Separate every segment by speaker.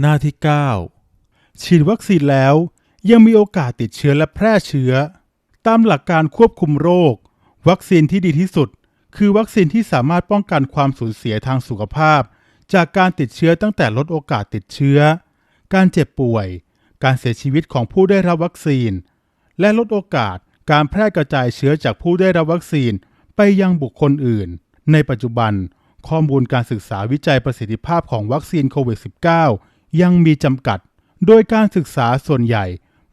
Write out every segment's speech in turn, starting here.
Speaker 1: หน้าที่ 9 ฉีดวัคซีนแล้วยังมีโอกาสติดเชื้อและแพร่เชื้อ ตามหลักการควบคุมโรค วัคซีนที่ดีที่สุด คือวัคซีนที่สามารถป้องกันความสูญเสียทางสุขภาพ จากการติดเชื้อตั้งแต่ลดโอกาสติดเชื้อ การเจ็บป่วย การเสียชีวิตของผู้ได้รับวัคซีน และลดโอกาสการแพร่กระจายเชื้อจากผู้ได้รับวัคซีนไปยังบุคคลอื่น ในปัจจุบัน ข้อมูลการศึกษาวิจัยประสิทธิภาพของวัคซีนโควิด -19 ยังมีจำกัด โดยการศึกษาส่วนใหญ่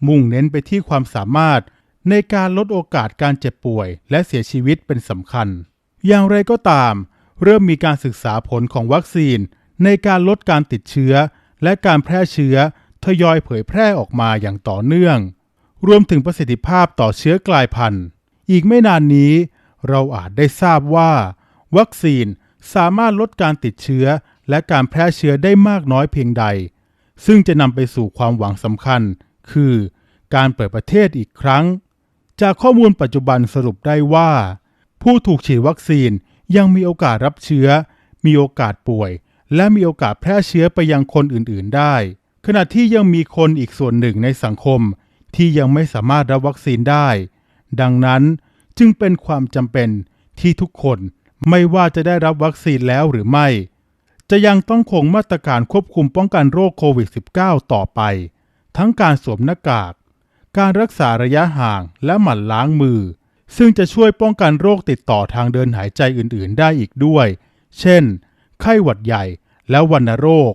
Speaker 1: มุ่งเน้นไปที่ความสามารถ ในการลดโอกาสการเจ็บป่วย และเสียชีวิตเป็นสำคัญ อย่างไรก็ตาม เริ่มมีการศึกษาผลของวัคซีน ในการลดการติดเชื้อ และการแพร่เชื้อทยอยเผยแพร่ออกมาอย่างต่อเนื่อง รวมถึงประสิทธิภาพต่อเชื้อกลายพันธุ์ อีกไม่นานนี้ เราอาจได้ทราบว่า วัคซีนสามารถลดการติดเชื้อ และการแพร่เชื้อได้มากน้อยเพียงใด ซึ่งจะนำไปสู่ความหวังสำคัญ คือการเปิดประเทศอีกครั้ง จากข้อมูลปัจจุบันสรุปได้ว่า ผู้ถูกฉีดวัคซีนยังมีโอกาสรับเชื้อ มีโอกาสป่วย และมีโอกาสแพร่เชื้อไปยังคนอื่น ๆ ได้ ขณะที่ยังมีคนอีกส่วนหนึ่งในสังคม ที่ยังไม่สามารถรับวัคซีนได้ ดังนั้นจึงเป็นความจำเป็นที่ทุกคนไม่ว่าจะได้รับวัคซีนแล้วหรือไม่ จะยังต้องคงมาตรการควบคุมป้องกันโรคโควิด -19 ต่อไป ทั้งการสวมหน้ากาก การรักษาระยะห่างและหมั่นล้างมือ ซึ่งจะช่วยป้องกันโรคติดต่อทางเดินหายใจอื่น ๆ ได้อีกด้วย เช่น ไข้หวัดใหญ่และวัณโรค